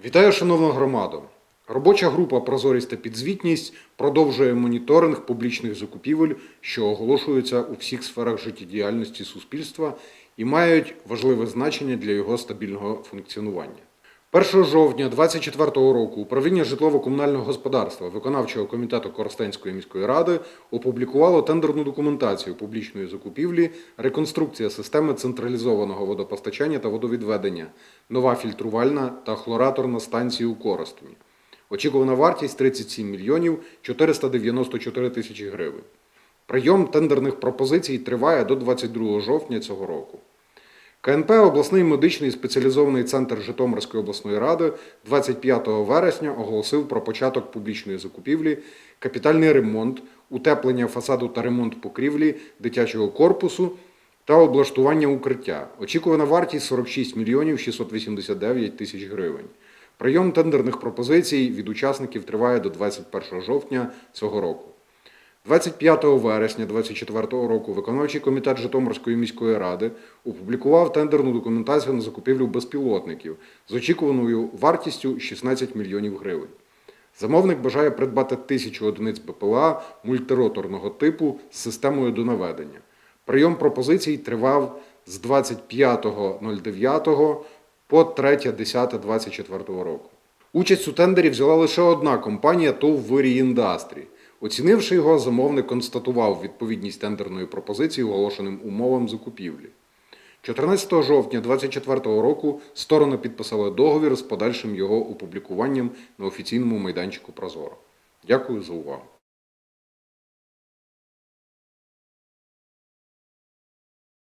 Вітаю, шановна громада! Робоча група Прозорість та підзвітність продовжує моніторинг публічних закупівель, що оголошуються у всіх сферах життєдіяльності суспільства і мають важливе значення для його стабільного функціонування. 1 жовтня 2024 року управління житлово-комунального господарства виконавчого комітету Коростенської міської ради опублікувало тендерну документацію публічної закупівлі реконструкція системи централізованого водопостачання та водовідведення, нова фільтрувальна та хлораторна станції у Коростені. Очікувана вартість 37 мільйонів 494 тисячі гривень. Прийом тендерних пропозицій триває до 22 жовтня цього року. КНП обласний медичний спеціалізований центр Житомирської обласної ради 25 вересня оголосив про початок публічної закупівлі, капітальний ремонт, утеплення фасаду та ремонт покрівлі дитячого корпусу та облаштування укриття. Очікувана вартість 46 мільйонів 689 тисяч гривень. Прийом тендерних пропозицій від учасників триває до 21 жовтня цього року. 25 вересня 2024 року виконавчий комітет Житомирської міської ради опублікував тендерну документацію на закупівлю безпілотників з очікуваною вартістю 16 мільйонів гривень. Замовник бажає придбати тисячу одиниць БПЛА мультироторного типу з системою донаведення. Прийом пропозицій тривав з 25.09 по 3.10.24 року. Участь у тендері взяла лише одна компанія ТОВ «Вирій Індастрі». Оцінивши його, замовник констатував відповідність тендерної пропозиції оголошеним умовам закупівлі. 14 жовтня 2024 року сторони підписали договір з подальшим його опублікуванням на офіційному майданчику Прозоро. Дякую за увагу.